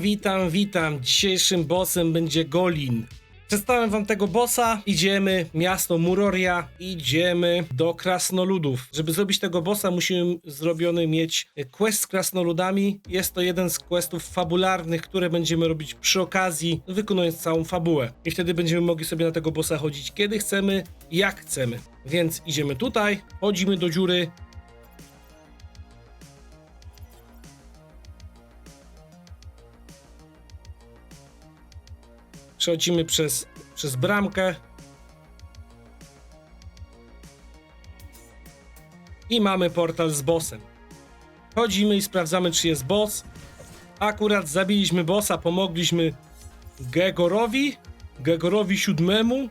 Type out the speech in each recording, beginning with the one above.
Witam, witam. Dzisiejszym bossem będzie Golin. Przedstawiam wam tego bossa. Idziemy, miasto Muroria. Idziemy do krasnoludów. Żeby zrobić tego bossa, musimy zrobiony mieć quest z krasnoludami. Jest to jeden z questów fabularnych, które będziemy robić przy okazji, wykonując całą fabułę. I wtedy będziemy mogli sobie na tego bossa chodzić kiedy chcemy, jak chcemy. Więc idziemy tutaj, chodzimy do dziury, Przechodzimy przez, przez bramkę. I mamy portal z bossem. Chodzimy i sprawdzamy, czy jest boss. Akurat zabiliśmy bossa, pomogliśmy Gegorowi. Gegorowi siódmemu.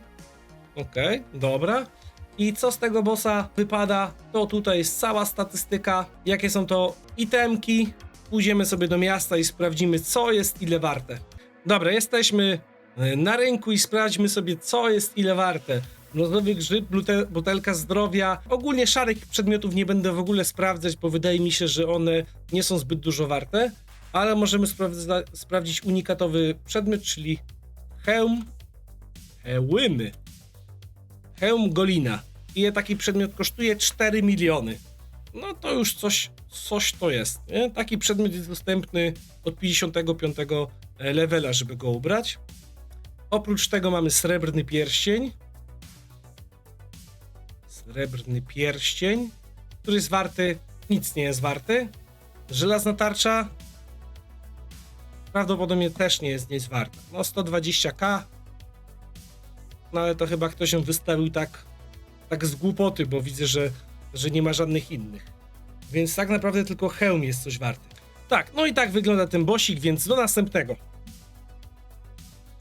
Okej, dobra. I co z tego bossa wypada? To tutaj jest cała statystyka. Jakie są to itemki. Pójdziemy sobie do miasta i sprawdzimy, co jest ile warte. Dobra, jesteśmy na rynku i sprawdźmy sobie, co jest ile warte. Brązowy grzyb, butelka zdrowia. Ogólnie szarych przedmiotów nie będę w ogóle sprawdzać, bo wydaje mi się, że one nie są zbyt dużo warte. Ale możemy sprawdza- sprawdzić unikatowy przedmiot, czyli hełm. Hełymy. Hełm Golina. Ile taki przedmiot kosztuje? 4 miliony. No to już coś, coś to jest. Nie? Taki przedmiot jest dostępny od 55 levela, żeby go ubrać. Oprócz tego mamy srebrny pierścień. Srebrny pierścień, który jest warty, nic nie jest warty. Żelazna tarcza prawdopodobnie też nie jest nic warta. No 120k. No ale to chyba ktoś ją wystawił tak, tak z głupoty, bo widzę, że, że nie ma żadnych innych. Więc tak naprawdę tylko hełm jest coś warty. Tak, no i tak wygląda ten bosik, więc do następnego.